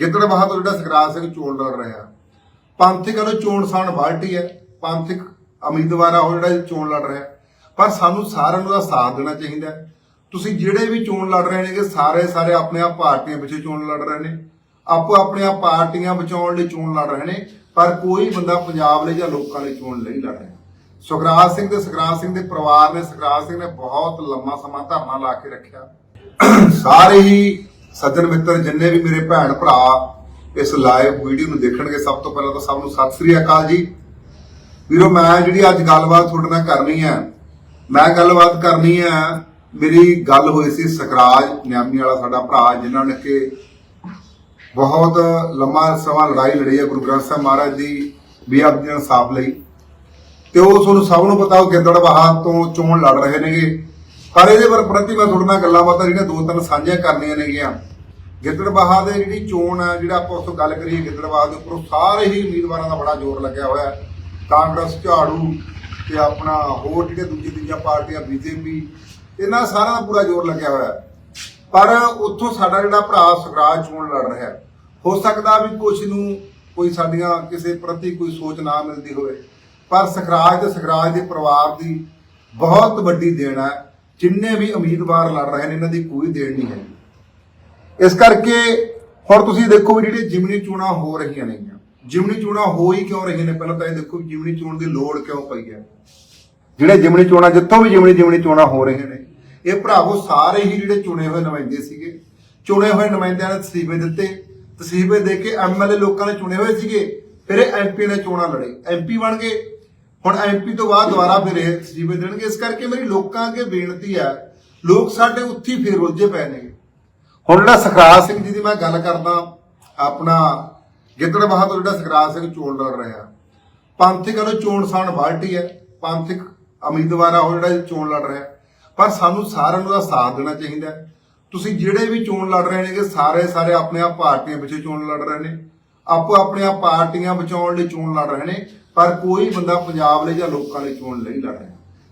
ਗਿੱਦੜ ਬਹਾਦਰ ਜਿਹੜਾ ਸਖਰਾਜ ਸਿੰਘ ਚੋਣ ਲੜ ਰਿਹਾ ਪੰਥਕ ਵੱਲੋਂ ਚੋਣ ਸਾਣ ਬਾਲਟੀ ਹੈ। ਪੰਥਕ ਉਮੀਦਵਾਰ ਉਹ ਜਿਹੜਾ ਚੋਣ ਲੜ ਰਿਹਾ। ਪਰ ਸਾਨੂੰ ਸਾਰਿਆਂ ਨੂੰ ਦਾ ਸਾਥ ਦੇਣਾ ਚਾਹੀਦਾ ਤੁਸੀਂ ਜਿਹੜੇ ਵੀ ਚੋਣ ਲੜ ਰਹੇ ਨੇਗੇ, ਸਾਰੇ ਸਾਰੇ ਆਪਣੇ ਆਪ ਪਾਰਟੀਆਂ ਪਿੱਛੇ ਚੋਣ ਲੜ ਰਹੇ ਨੇ। ਆਪੋ ਆਪਣੀਆਂ ਪਾਰਟੀਆਂ ਬਚਾਉਣ ਲਈ ਚੋਣ ਲੜ ਰਹੇ ਨੇ, ਪਰ ਕੋਈ ਬੰਦਾ ਪੰਜਾਬ ਲਈ ਜਾਂ ਲੋਕਾਂ ਲਈ ਚੋਣ ਨਹੀਂ ਲੜ ਰਿਹਾ। ਸੁਖਰਾਜ ਸਿੰਘ ਤੇ ਸੁਖਰਾਜ ਸਿੰਘ ਦੇ ਪਰਿਵਾਰ ਨੇ, ਸੁਖਰਾਜ ਸਿੰਘ ਨੇ ਬਹੁਤ ਲੰਮਾ ਸਮਾਂ ਧਰਨਾ ਲਾ ਕੇ ਰੱਖਿਆ। ਸਾਰੇ ਹੀ ਸੱਜਣ ਮਿੱਤਰ, ਜਿੰਨੇ ਵੀ ਮੇਰੇ ਭੈਣ ਭਰਾ ਇਸ ਲਾਈਵ ਵੀਡੀਓ ਨੂੰ ਦੇਖਣਗੇ, ਸਭ ਤੋਂ ਪਹਿਲਾਂ ਤਾਂ ਸਭ ਨੂੰ ਸਤਿ ਸ੍ਰੀ ਅਕਾਲ ਜੀ। ਵੀਰੋ, ਮੈਂ ਜਿਹੜੀ ਅੱਜ ਗੱਲਬਾਤ ਤੁਹਾਡੇ ਨਾਲ ਕਰਨੀ ਹੈ, ਮੈਂ ਗੱਲਬਾਤ ਕਰਨੀ ਹੈ, ਮੇਰੀ ਗੱਲ ਹੋਈ ਸੀ ਸਕਰਾਜ ਨਿਆਮੀ ਵਾਲਾ ਸਾਡਾ ਭਰਾ, ਜਿਨ੍ਹਾਂ ਨੇ ਕਿ ਬਹੁਤ ਲੰਮਾ ਸਮਾਂ ਲੜਾਈ ਲੜੀ ਹੈ, ਗੁਰੂ ਗ੍ਰੰਥ ਸਾਹਿਬ ਮਹਾਰਾਜ ਦੀ ਬੇਅਦਬੀ ਇਨਸਾਫ ਲਈ। ਤੇ ਉਹ ਤੁਹਾਨੂੰ ਸਭ ਨੂੰ ਪਤਾ, ਉਹ ਗਿੱਦੜਬਾਹਾ ਤੋਂ ਚੋਣ ਲੜ ਰਹੇ ਨੇਗੇ। ਪਰ ਇਹਦੇ ਪਰ ਪ੍ਰਤੀ ਮੈਂ ਤੁਹਾਡੇ ਨਾਲ ਗੱਲਾਂ ਬਾਤਾਂ ਜਿਹੜੀਆਂ ਦੋ ਤਿੰਨ ਸਾਂਝੀਆਂ ਕਰਨੀਆਂ ਨੇਗੀਆਂ। ਗਿੱਦੜਬਾਹਾ ਦੇ ਜਿਹੜੀ ਚੋਣ ਹੈ, ਜਿਹੜਾ ਆਪਾਂ ਉਸ ਤੋਂ ਗੱਲ ਕਰੀਏ ਗਿੱਦੜਬਾਹਾ ਦੇ ਉੱਪਰ ਸਾਰੇ ਹੀ ਉਮੀਦਵਾਰਾਂ ਦਾ ਬੜਾ ਜ਼ੋਰ ਲੱਗਿਆ ਹੋਇਆ ਕਾਂਗਰਸ, ਝਾੜੂ ਤੇ ਆਪਣਾ ਹੋਰ ਜਿਹੜੇ ਦੂਜੀ ਤੀਜੀਆਂ ਪਾਰਟੀਆਂ, ਬੀਜੇਪੀ, ਇਹਨਾਂ ਸਾਰਿਆਂ ਦਾ ਪੂਰਾ ਜ਼ੋਰ ਲੱਗਿਆ ਹੋਇਆ ਪਰ ਉੱਥੋਂ ਸਾਡਾ ਜਿਹੜਾ ਭਰਾ ਸੁਖਰਾਜ ਚੋਣ ਲੜ ਰਿਹਾ ਹੋ ਸਕਦਾ ਵੀ ਕੁਝ ਨੂੰ ਕੋਈ ਸਾਡੀਆਂ ਕਿਸੇ ਪ੍ਰਤੀ ਕੋਈ ਸੋਚ ਨਾ ਮਿਲਦੀ ਹੋਵੇ। ਪਰ ਸੁਖਰਾਜ ਤੇ ਸੁਖਰਾਜ ਦੇ ਪਰਿਵਾਰ ਦੀ ਬਹੁਤ ਵੱਡੀ ਦੇਣ ਹੈ। ਜਿੰਨੇ ਵੀ ਉਮੀਦਵਾਰ ਲੜ ਰਹੇ ਨੇ, ਇਹਨਾਂ ਦੀ ਕੋਈ ਦੇਣ ਨਹੀਂ ਹੈ ਇਸ ਕਰਕੇ ਹੁਣ ਤੁਸੀਂ ਦੇਖੋ ਵੀ ਜਿਹੜੇ ਜਿਮਨੀ ਚੋਣਾਂ ਹੋ ਰਹੀਆਂ ਨੇਗੀਆਂ। ਜਿਮਨੀ ਚੋਣਾਂ ਹੋ ਹੀ ਕਿਉਂ ਰਹੀਆਂ ਨੇ? ਪਹਿਲਾਂ ਤਾਂ ਇਹ ਦੇਖੋ ਜਿਮਨੀ ਚੋਣ ਦੀ ਲੋੜ ਕਿਉਂ ਪਈ ਹੈ। ਜਿਹੜੇ ਜਿਮਣੀ ਚੋਣਾਂ, ਜਿੱਥੋਂ ਵੀ ਜਿਮਨੀ ਜਿਮਨੀ ਚੋਣਾਂ ਹੋ ਰਹੀਆਂ ਨੇ, ਇਹ ਭਰਾਵੋ ਸਾਰੇ ਹੀ ਜਿਹੜੇ ਚੁਣੇ ਹੋਏ ਨੁਮਾਇੰਦੇ ਸੀਗੇ। ਚੁਣੇ ਹੋਏ ਨੁਮਾਇੰਦਿਆਂ ਨੇ ਤਸੀਬੇ ਦਿੱਤੇ। ਤਸੀਬੇ ਦੇ ਕੇ ਐਮਐਲਏ ਲੋਕਾਂ ਨੇ ਚੁਣੇ ਹੋਏ ਸੀਗੇ। ਫਿਰ ਇਹ ਐਮਪੀ ਨੇ ਚੋਣਾਂ ਲੜੇ। ਐਮਪੀ ਬਣ ਗਏ। ਹੁਣ ਐਮਪੀ ਤੋਂ ਬਾਅਦ ਦੁਬਾਰਾ ਫਿਰ ਇਹ ਤਸੀਬੇ ਦੇਣਗੇ। ਇਸ ਕਰਕੇ ਮੇਰੀ ਲੋਕਾਂ ਅੱਗੇ ਬੇਨਤੀ ਹੈ, ਲੋਕ ਸਾਡੇ ਉੱਥੇ ਫੇਰ ਉਲਝੇ ਪਏ ਨੇ। ਹੁਣ ਜਿਹੜਾ ਸਖਰਾਜ ਸਿੰਘ ਜੀ ਦੀ ਮੈਂ ਗੱਲ ਕਰਦਾ, ਆਪਣਾ ਗਿੱਦੜ ਬਹਾਦਰ ਜਿਹੜਾ ਸਖਰਾਜ ਸਿੰਘ ਚੋਣ ਲੜ ਰਿਹਾ। ਪੰਥਕ ਵੱਲੋਂ ਚੋਣ ਸਾਣ ਪਾਰਟੀ ਹੈ, ਪੰਥਕ ਉਮੀਦਵਾਰ ਆ ਉਹ ਜਿਹੜਾ ਚੋਣ ਲੜ ਰਿਹਾ। ਪਰ ਸਾਨੂੰ ਸਾਰਿਆਂ ਨੂੰ ਦਾ ਸਾਥ ਦੇਣਾ ਚਾਹੀਦਾ ਤੁਸੀਂ ਜਿਹੜੇ ਵੀ ਚੋਣ ਲੜ ਰਹੇ ਨੇਗੇ, ਸਾਰੇ ਸਾਰੇ ਆਪਣੇ ਆਪ ਪਾਰਟੀਆਂ ਪਿੱਛੇ ਚੋਣ ਲੜ ਰਹੇ ਨੇ। ਆਪੋ ਆਪਣੀਆਂ ਪਾਰਟੀਆਂ ਬਚਾਉਣ ਲਈ ਚੋਣ ਲੜ ਰਹੇ ਨੇ। ਪਰ ਕੋਈ ਬੰਦਾ ਪੰਜਾਬ ਲਈ ਜਾਂ ਲੋਕਾਂ ਲਈ ਚੋਣ ਨਹੀਂ ਲੜ ਰਿਹਾ।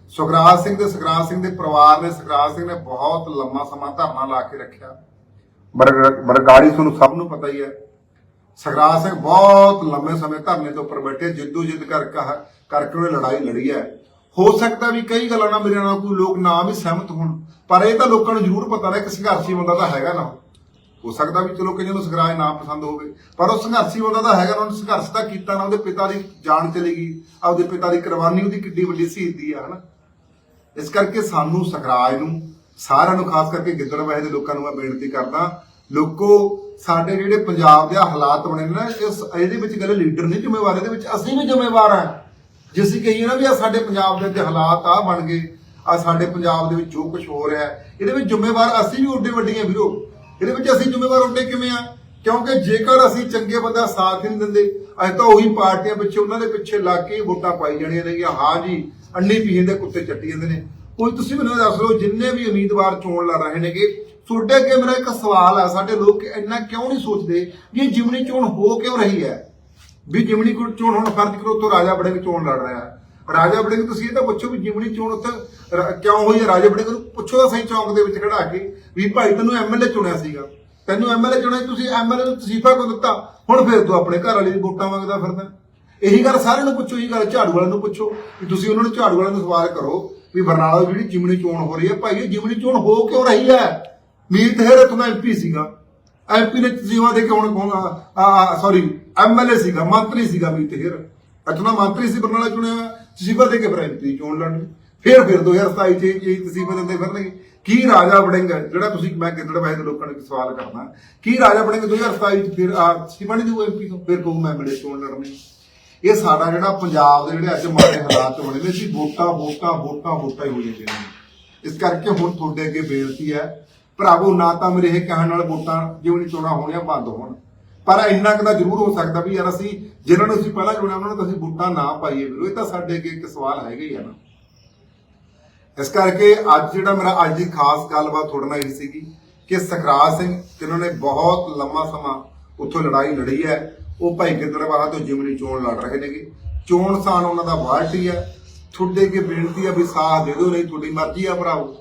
ਸੁਖਰਾਜ ਸਿੰਘ ਤੇ ਸੁਖਰਾਜ ਸਿੰਘ ਦੇ ਪਰਿਵਾਰ ਨੇ, ਸੁਖਰਾਜ ਸਿੰਘ ਨੇ ਬਹੁਤ ਲੰਮਾ ਸਮਾਂ ਧਰਨਾ ਲਾ ਕੇ ਰੱਖਿਆ। ਬਰਗਾੜੀ ਤੁਹਾਨੂੰ ਸਭ ਨੂੰ ਪਤਾ ਹੀ ਹੈ। ਸੁਖਰਾਜ ਸਿੰਘ ਬਹੁਤ ਲੰਮੇ ਸਮੇਂ ਧਰਨੇ ਤੋਂ ਉੱਪਰ ਬੈਠੇ, ਜਿੱਦੂ ਜਿੱਦ ਕਰ- ਕਰਕੇ ਉਹਨੇ ਲੜਾਈ ਲੜੀ ਹੈ। ਹੋ ਸਕਦਾ ਵੀ ਕਈ ਗੱਲਾਂ ਨਾਲ ਮੇਰੇ ਨਾਲ ਕੋਈ ਲੋਕ ਨਾ ਵੀ ਸਹਿਮਤ ਹੋਣ, ਪਰ ਇਹ ਤਾਂ ਲੋਕਾਂ ਨੂੰ ਜ਼ਰੂਰ ਪਤਾ ਨਾ ਕਿ ਸੰਘਰਸ਼ੀ ਬੰਦਾ ਤਾਂ ਹੈਗਾ ਨਾ। ਹੋ ਸਕਦਾ ਵੀ ਚਲੋ ਕਈਆਂ ਨੂੰ ਸਖਰਾਜ ਨਾ ਪਸੰਦ ਹੋਵੇ, ਪਰ ਉਹ ਸੰਘਰਸ਼ੀ ਬੰਦਾ ਤਾਂ ਹੈਗਾ ਨਾ, ਉਹਨੇ ਸੰਘਰਸ਼ ਤਾਂ ਕੀਤਾ ਨਾ, ਉਹਦੇ ਪਿਤਾ ਦੀ ਜਾਨ ਚਲੀ ਗਈ, ਆਪਦੇ ਪਿਤਾ ਦੀ ਕੁਰਬਾਨੀ ਉਹਦੀ ਕਿੱਡੀ ਵੱਡੀ ਸ਼ਹੀਦੀ ਆ, ਹਨਾ? ਇਸ ਕਰਕੇ ਸਾਨੂੰ ਸਖਰਾਜ ਨੂੰ ਸਾਰਿਆਂ ਨੂੰ, ਖਾਸ ਕਰਕੇ ਗਿੱਦੜਬਾਹੇ ਦੇ ਲੋਕਾਂ ਨੂੰ ਮੈਂ ਬੇਨਤੀ ਕਰਦਾ, ਲੋਕੋ ਸਾਡੇ ਜਿਹੜੇ ਪੰਜਾਬ ਦੇ ਹਾਲਾਤ ਬਣੇ ਨੇ ਨਾ, ਇਸ ਇਹਦੇ ਵਿੱਚ ਗੱਲ ਲੀਡਰ ਨਹੀਂ ਜ਼ਿੰਮੇਵਾਰ, ਇਹਦੇ ਵਿੱਚ ਅਸੀਂ ਵੀ ਜ਼ਿੰਮੇਵਾਰ ਹਾਂ ਜੇ ਅਸੀਂ ਕਹੀਏ ਨਾ ਵੀ ਆ ਸਾਡੇ ਪੰਜਾਬ ਦੇ ਹਾਲਾਤ ਆ ਬਣ ਗਏ ਆ ਸਾਡੇ ਪੰਜਾਬ ਦੇ ਵਿੱਚ ਜੋ ਕੁਝ ਹੋ ਰਿਹਾ, ਇਹਦੇ ਵਿੱਚ ਜ਼ਿੰਮੇਵਾਰ ਅਸੀਂ ਵੀ ਉੱਡੇ ਵੱਡੀਆਂ ਵੀਰੋ। ਇਹਦੇ ਵਿੱਚ ਅਸੀਂ ਜ਼ਿੰਮੇਵਾਰ ਉੱਡੇ ਕਿਵੇਂ ਆ? ਕਿਉਂਕਿ ਜੇਕਰ ਅਸੀਂ ਚੰਗੇ ਬੰਦਾ ਸਾਥ ਹੀ ਨਹੀਂ ਦਿੰਦੇ, ਅਸੀਂ ਤਾਂ ਉਹੀ ਪਾਰਟੀਆਂ ਪਿੱਛੇ ਉਹਨਾਂ ਦੇ ਪਿੱਛੇ ਲੱਗ ਕੇ ਵੋਟਾਂ ਪਾਈ ਜਾਣੀਆਂ ਨੇ ਕਿ ਹਾਂ ਜੀ, ਅੰਨੀ ਪੀਣ ਦੇ ਕੁੱਤੇ ਚੱਟੀ ਜਾਂਦੇ ਨੇ। ਕੋਈ ਤੁਸੀਂ ਮੈਨੂੰ ਇਹ ਦੱਸ ਲਓ ਜਿੰਨੇ ਵੀ ਉਮੀਦਵਾਰ ਚੋਣ ਲੜ ਰਹੇ ਨੇਗੇ, ਤੁਹਾਡੇ ਅੱਗੇ ਮੇਰਾ ਇੱਕ ਸਵਾਲ ਹੈ ਸਾਡੇ ਲੋਕ ਇੰਨਾ ਕਿਉਂ ਨਹੀਂ ਸੋਚਦੇ ਵੀ ਇਹ ਜਿਮਨੀ ਚੋਣ ਹੋ ਕਿਉਂ ਰਹੀ ਹੈ? ਵੀ ਜਿਮਨੀ ਚੋਣ ਹੁਣ ਫਰਜ਼ ਕਰੋ ਉੱਥੋਂ ਰਾਜਾ ਬੜਿੰਗ ਚੋਣ ਲੜ ਰਿਹਾ। ਰਾਜਾ ਬੜਿੰਗ ਤੁਸੀਂ ਇਹ ਤਾਂ ਪੁੱਛੋ ਵੀ ਜਿਮਨੀ ਚੋਣ ਉੱਥੇ ਕਿਉਂ ਹੋਈ ਹੈ? ਰਾਜਾ ਬੜਿੰਗ ਨੂੰ ਪੁੱਛੋ ਤਾਂ ਸਹੀ ਚੌਂਕ ਦੇ ਵਿੱਚ ਖੜਾ ਕੇ ਵੀ ਭਾਈ ਤੈਨੂੰ ਐਮਐਲਏ ਚੁਣਿਆ ਸੀਗਾ। ਤੈਨੂੰ ਐਮਐਲਏ ਚੁਣਿਆ ਤੁਸੀਂ ਐਮਐਲਏ ਨੂੰ ਤਸੀਫਾ ਕੋ ਦਿੱਤਾ? ਹੁਣ ਫਿਰ ਤੂੰ ਆਪਣੇ ਘਰ ਵਾਲੇ ਦੀ ਵੋਟਾਂ ਮੰਗਦਾ ਫਿਰਦਾ। ਇਹੀ ਗੱਲ ਸਾਰਿਆਂ ਨੂੰ ਪੁੱਛੋ, ਇਹੀ ਗੱਲ ਝਾੜੂ ਵਾਲਿਆਂ ਨੂੰ ਪੁੱਛੋ ਵੀ ਤੁਸੀਂ ਉਹਨਾਂ ਨੂੰ ਝਾੜੂ ਵਾਲਿਆਂ ਨੂੰ ਸਵਾਲ ਕਰੋ ਵੀ ਬਰਨਾਲਾ ਜਿਹੜੀ ਜਿਮਨੀ ਚੋਣ ਹੋ ਰਹੀ ਹੈ, ਭਾਈ ਇਹ ਜਿਮਨੀ ਚੋਣ ਹੋ ਕਿਉਂ ਰਹੀ ਹੈ? ਮੀਤ ਹੈਰ ਇਥੋਂ ਐਮਪੀ ਸੀਗਾ। ਐਮਪੀ ਨੇ ਤਸੀਫਾ ਦੇ ਕੇ ਹੁਣ ਕੌਣ ਆ? ਸੌਰੀ ਐਮਐਲਏ ਸੀਗਾ, ਮੰਤਰੀ ਸੀਗਾ ਮੀਤ ਹੈਰ। ਇੱਥੋਂ ਦਾ ਮੰਤਰੀ ਸੀ ਬਰਨਾਲਾ ਚੁਣਿਆ ਹੋਇਆ, ਤਸੀਫਾ ਦੇ ਕੇ ਫਿਰ ਐਮਪੀ ਚੋਣ ਲੜਨੀ। ਫਿਰ ਫਿਰ 2027 ਚ ਇਹ ਤਸੀਫਾ ਦਿੰਦੇ ਫਿਰਨਗੇ ਕੀ ਰਾਜਾ ਵੜਿੰਗ ਹੈ, ਜਿਹੜਾ ਤੁਸੀਂ ਮੈਂ ਗਿੱਦੜ ਵੈਸੇ ਦੇ ਲੋਕਾਂ ਨੂੰ ਸਵਾਲ ਕਰਦਾ। ਕੀ ਰਾਜਾ ਵੜਿੰਗ 2027 ਚ ਫਿਰ ਆ ਤਸੀਫਾ ਨਹੀਂ ਐਮਪੀ ਤੋਂ? ਫਿਰ ਕਹੂ ਮੈਂ ਐਮਐਲਏ ਚੋਣ ਲੜਨੀ ਇਹ ਸਾਡਾ ਜਿਹੜਾ ਪੰਜਾਬ ਦੇ ਜਿਹੜੇ ਅੱਜ ਮਾੜੇ ਹਾਲਾਤ ਬਣੇ ਨੇ ਸੀ ਵੋਟਾਂ ਵੋਟਾਂ ਵੋਟਾਂ ਵੋਟਾਂ ਹੀ ਹੋ ਜਾਂਦੀਆਂ ਨੇ। ਇਸ ਕਰਕੇ ਹੁਣ ਤੁਹਾਡੇ ਅੱਗੇ ਬੇਨਤੀ ਹੈ ਭਰਾਵੋ ਨਾ ਤਾਂ ਮੇਰੇ ਇਹ ਕਹਿਣ ਨਾਲ ਵੋਟਾਂ ਜਿਉਂ ਚੋਣਾਂ ਹੋਣੀਆਂ ਬੰਦ ਹੋਣ। ਪਰ ਇੰਨਾ ਕੁ ਤਾਂ ਜ਼ਰੂਰ ਹੋ ਸਕਦਾ ਵੀ ਯਾਰ ਅਸੀਂ ਜਿਨ੍ਹਾਂ ਨੂੰ ਅਸੀਂ ਪਹਿਲਾਂ ਚੁਣਿਆ ਉਹਨਾਂ ਨੂੰ ਤਾਂ ਅਸੀਂ ਵੋਟਾਂ ਨਾ ਪਾਈਏ ਵੀਰੋ। ਇਹ ਤਾਂ ਸਾਡੇ ਅੱਗੇ ਇੱਕ ਸਵਾਲ ਹੈਗਾ ਹੀ ਆ ਨਾ। ਇਸ ਕਰਕੇ ਅੱਜ ਜਿਹੜਾ ਮੇਰਾ ਅੱਜ ਦੀ ਖਾਸ ਗੱਲਬਾਤ ਤੁਹਾਡੇ ਨਾਲ ਇਹ ਸੀਗੀ ਕਿ ਸਖਰਾਜ ਸਿੰਘ, ਜਿਨ੍ਹਾਂ ਨੇ ਬਹੁਤ ਲੰਮਾ ਸਮਾਂ ਉੱਥੋਂ ਲੜਾਈ ਲੜੀ ਹੈ, ਉਹ ਭਾਈ ਗਿੱਦੜਬਾਹਾ ਤੋਂ ਜਿਮਨੀ ਚੋਣ ਲੜ ਰਹੇ ਨੇਗੇ। ਚੋਣ ਸਾਨ ਉਹਨਾਂ ਦਾ ਵਾਰਟੀ ਹੈ। ਤੁਹਾਡੇ ਅੱਗੇ ਬੇਨਤੀ ਆ ਵੀ ਸਾਥ ਦੇ ਦਿਓ, ਨਹੀਂ ਤੁਹਾਡੀ ਮਰਜ਼ੀ ਆ ਭਰਾਵੋ।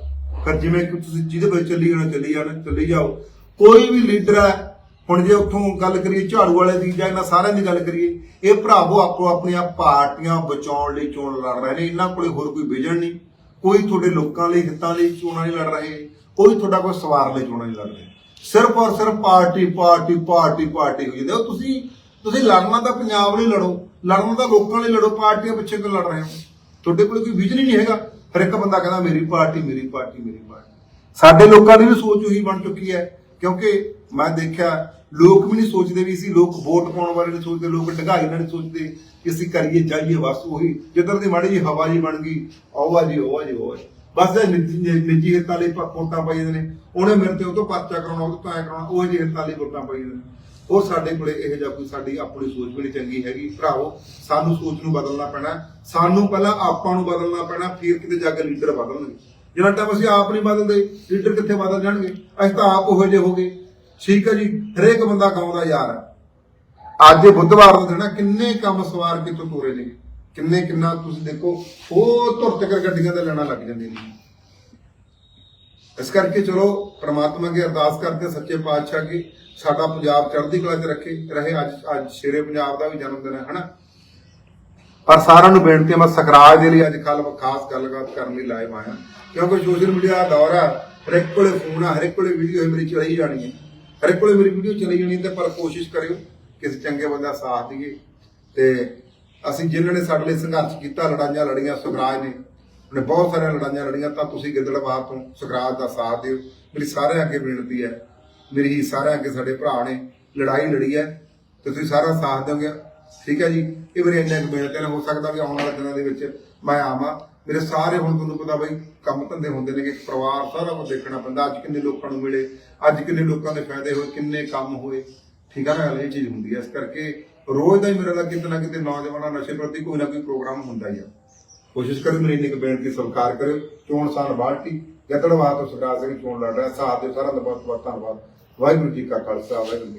ਫਿਰ ਜਿਵੇਂ ਕਿ ਤੁਸੀਂ ਜਿਹਦੇ ਵਿੱਚ ਚੱਲੀ ਜਾਣਾ ਚੱਲੀ ਜਾਣਾ, ਚੱਲੀ ਜਾਓ। ਕੋਈ ਵੀ ਲੀਡਰ ਹੈ, ਹੁਣ ਜੇ ਉੱਥੋਂ ਗੱਲ ਕਰੀਏ ਝਾੜੂ ਵਾਲੇ ਦੀ ਜਾਂ ਇਹਨਾਂ ਸਾਰਿਆਂ ਦੀ ਗੱਲ ਕਰੀਏ, ਇਹ ਭਰਾਵੋ ਆਪੋ ਆਪਣੀਆਂ ਪਾਰਟੀਆਂ ਬਚਾਉਣ ਲਈ ਚੋਣ ਲੜ ਰਹੇ ਨੇ। ਇਹਨਾਂ ਕੋਲੇ ਹੋਰ ਕੋਈ ਵਿਜਨ ਨਹੀਂ। ਕੋਈ ਤੁਹਾਡੇ ਲੋਕਾਂ ਲਈ, ਹਿੱਤਾਂ ਲਈ ਚੋਣਾਂ ਨਹੀਂ ਲੜ ਰਹੇ, ਕੋਈ ਤੁਹਾਡਾ ਕੋਈ ਸਵਾਰ ਲਈ ਚੋਣਾਂ ਨਹੀਂ ਲੜ ਰਹੇ। ਸਿਰਫ ਔਰ ਸਿਰਫ ਪਾਰਟੀ ਪਾਰਟੀ ਪਾਰਟੀ ਪਾਰਟੀ ਹੋਈ ਜਾਂਦੇ ਹੋ। ਤੁਸੀਂ ਤੁਸੀਂ ਲੜਨਾ ਤਾਂ ਪੰਜਾਬ ਲਈ ਲੜੋ, ਲੜਨਾ ਤਾਂ ਲੋਕਾਂ ਲਈ ਲੜੋ, ਪਾਰਟੀਆਂ ਪਿੱਛੇ ਕਿਉਂ ਲੜ ਰਹੇ ਹੋ? ਤੁਹਾਡੇ ਕੋਲ ਕੋਈ ਵਿਜ਼ਨ ਹੀ ਨਹੀਂ ਹੈਗਾ। ਹਰ ਇੱਕ ਬੰਦਾ ਕਹਿੰਦਾ, ਮੇਰੀ ਪਾਰਟੀ ਮੇਰੀ ਪਾਰਟੀ ਮੇਰੀ ਪਾਰਟੀ। ਸਾਡੇ ਲੋਕਾਂ ਦੀ ਵੀ ਸੋਚ ਉਹੀ ਬਣ ਚੁੱਕੀ ਹੈ, ਕਿਉਂਕਿ ਮੈਂ ਦੇਖਿਆ ਲੋਕ ਵੀ ਨਹੀਂ ਸੋਚਦੇ ਵੀ ਅਸੀਂ ਲੋਕ ਵੋਟ ਪਾਉਣ ਬਾਰੇ ਨਹੀਂ ਸੋਚਦੇ, ਲੋਕ ਢਗਾਈ ਨਾਲ ਨਹੀਂ ਸੋਚਦੇ ਕਿ ਅਸੀਂ ਕਰੀਏ, ਜਾਈਏ, ਬਸ ਉਹੀ। ਜਿੱਧਰ ਦੀ ਮਾੜੀ ਜੀ ਹਵਾ ਜੀ ਬਣ ਗਈ ਆਵਾ ਜੀ ਆਵਾ ਜੀ ਆਵਾ ਬਸ ਇਹ ਨਿੱਜੀ ਹਿੱਤਾਂ ਲਈ ਵੋਟਾਂ ਪਾਈ ਜਾਂਦੇ ਨੇ। ਉਹਨੇ ਮੇਰੇ ਤੇ ਉਹ ਤੋਂ ਪਰਚਾ ਕਰਾਉਣਾ, ਉਹ ਤੋਂ ਐ ਕਰਾਉਣਾ, ਉਹ ਜਿਹੇ ਹਿੱਤਾਂ ਲਈ ਵੋਟਾਂ ਪਾਈ ਜਾਂਦੇ ਨੇ। ਉਹ ਸਾਡੇ ਕੋਲੇ ਇਹ ਜਿਹਾ ਕੋਈ ਸਾਡੀ ਆਪਣੀ ਸੋਚ ਵੀ ਨਹੀਂ ਚੰਗੀ ਹੈਗੀ। ਭਰਾਵੋ, ਸਾਨੂੰ ਸੋਚ ਨੂੰ ਬਦਲਣਾ ਪੈਣਾ। ਸਾਨੂੰ ਪਹਿਲਾਂ ਆਪਾਂ ਨੂੰ ਬਦਲਣਾ ਪੈਣਾ, ਫਿਰ ਕਿਤੇ ਜਾ ਕੇ ਲੀਡਰ ਬਦਲਣਗੇ। ਜਿਹੜਾ ਟਾਈਮ ਅਸੀਂ ਆਪ ਨਹੀਂ ਬਦਲਦੇ, ਲੀਡਰ ਕਿੱਥੇ ਬਦਲ ਜਾਣਗੇ? ਅਸੀਂ ਤਾਂ ਆਪ ਉਹੋ ਜਿਹੇ ਹੋ ਗਏ। ਠੀਕ ਹੈ ਜੀ, ਹਰੇਕ ਬੰਦਾ ਗਾਉਂਦਾ ਯਾਰ। ਅੱਜ ਇਹ ਬੁੱਧਵਾਰ ਦਾ ਦਿਨ ਕਿੰਨੇ ਕੰਮ ਸਵਾਰ ਕਿਤੋਂ ਤੋਰੇ ਨੇ। ਕਿੰਨੇ ਕਿੰਨਾ ਤੁਸੀਂ ਦੇਖੋ ਉਹ ਧੁਰ ਤੱਕ ਗੱਡੀਆਂ ਦੇ ਲੈਣਾ ਲੱਗ ਜਾਂਦੀਆਂ ਨੇ। ਇਸ ਕਰਕੇ ਚਲੋ, ਪ੍ਰਮਾਤਮਾ ਅੱਗੇ ਅਰਦਾਸ ਕਰਦੇ ਸੱਚੇ ਪਾਤਸ਼ਾਹ ਕੀ ਸਾਡਾ ਪੰਜਾਬ ਚੜ੍ਹਦੀ ਕਲਾ 'ਚ ਰੱਖੇ, ਰਹੇ ਅੱਜ ਅੱਜ ਸ਼ੇਰੇ ਪੰਜਾਬ ਦਾ ਵੀ ਜਨਮ ਦਿਨ ਹੈ, ਹਨਾ? ਪਰ ਸਾਰਿਆਂ ਨੂੰ ਬੇਨਤੀ ਹੈ, ਮੈਂ ਸਕਰਾਜ ਦੇ ਲਈ ਅੱਜ ਕੱਲ ਖਾਸ ਗੱਲਬਾਤ ਕਰਨ ਲਈ ਲਾਈਵ ਆਇਆ। ਕਿਉਂਕਿ ਸੋਸ਼ਲ ਮੀਡੀਆ ਦਾ ਦੌਰ ਹੈ ਹਰੇਕ ਕੋਲੇ ਫੋਨ ਆ ਹਰੇਕ ਕੋਲੇ ਵੀਡੀਓ ਮੇਰੀ ਚਲਾਈ ਜਾਣੀ ਹੈ। ਹਰੇਕ ਕੋਲੇ ਮੇਰੀ ਵੀਡੀਓ ਚਲੀ ਜਾਣੀ ਤੇ ਪਰ ਕੋਸ਼ਿਸ਼ ਕਰਿਓ ਕਿਸੇ ਚੰਗੇ ਬੰਦਾ ਸਾਥ ਦੇਈਏ। ਤੇ ਅਸੀਂ ਜਿਨ੍ਹਾਂ ਨੇ ਸਾਡੇ ਲਈ ਸੰਘਰਸ਼ ਕੀਤਾ, ਲੜਾਈਆਂ ਲੜੀਆਂ ਸੁਖਰਾਜ ਨੇ, ਉਹਨੇ ਬਹੁਤ ਸਾਰੀਆਂ ਲੜਾਈਆਂ ਲੜੀਆਂ, ਤਾਂ ਤੁਸੀਂ ਗਿੱਦੜਬਾਹ ਤੋਂ ਸੁਖਰਾਜ ਦਾ ਸਾਥ ਦਿਓ। ਮੇਰੀ ਸਾਰਿਆਂ ਅੱਗੇ ਬੇਨਤੀ ਹੈ, ਮੇਰੀ ਹੀ ਸਾਰਿਆਂ ਅੱਗੇ ਸਾਡੇ ਭਰਾ ਨੇ, ਲੜਾਈ ਲੜੀ ਹੈ, ਤੇ ਤੁਸੀਂ ਸਾਰਾ ਸਾਥ ਦਿਓਗੇ। ਠੀਕ ਹੈ ਜੀ? ਇਹ ਮੇਰੀ ਇੰਨਾ ਕੁ ਬੇਨਤੀ ਹੈ ਹੋ ਸਕਦਾ ਵੀ ਆਉਣ ਵਾਲੇ ਦਿਨਾਂ ਦੇ ਵਿੱਚ ਮੈਂ ਆਵਾਂ। ਮੇਰੇ ਸਾਰੇ ਹੁਣ ਤੁਹਾਨੂੰ ਪਤਾ ਬਈ, ਕੰਮ ਧੰਦੇ ਹੁੰਦੇ ਨੇ ਕਿ ਪਰਿਵਾਰ ਸਾਰਾ ਕੁਝ ਦੇਖਣਾ ਪੈਂਦਾ, ਅੱਜ ਕਿੰਨੇ ਲੋਕਾਂ ਨੂੰ ਮਿਲੇ, ਅੱਜ ਕਿੰਨੇ ਲੋਕਾਂ ਦੇ ਫਾਇਦੇ ਹੋਏ, ਕਿੰਨੇ ਕੰਮ ਹੋਏ। ਠੀਕ ਆ ਨਾ ਗੱਲ, ਇਹ ਚੀਜ਼ ਹੁੰਦੀ ਹੈ ਇਸ ਕਰਕੇ ਰੋਜ਼ ਦਾ ਹੀ ਮੇਰੇ ਨਾਲ ਕਿਤੇ ਨਾ ਕਿਤੇ ਨੌਜਵਾਨਾਂ ਨਸ਼ੇ ਪ੍ਰਤੀ ਕੋਈ ਨਾ ਕੋਈ ਪ੍ਰੋਗਰਾਮ ਹੁੰਦਾ ਹੀ ਆ। ਕੋਸ਼ਿਸ਼ ਕਰੋ ਮੇਰੀ ਇੰਨੀ ਕੁ ਬੇਨਤੀ, ਸਵੀਕਾਰ ਕਰਿਓ। ਚੋਣ ਸਾਲ ਬਾਲਟੀ ਗਤੜਵਾ ਤੋਂ ਸਰਕਾਰ ਸਿੰਘ ਚੋਣ ਲੜ ਰਿਹਾ, ਸਾਥ ਦੇ ਸਾਰਿਆਂ ਦਾ ਬਹੁਤ ਬਹੁਤ ਧੰਨਵਾਦ। ਵਾਹਿਗੁਰੂ ਜੀ ਕਾ ਖਾਲਸਾ, ਵਾਹਿਗੁਰੂ ਜੀ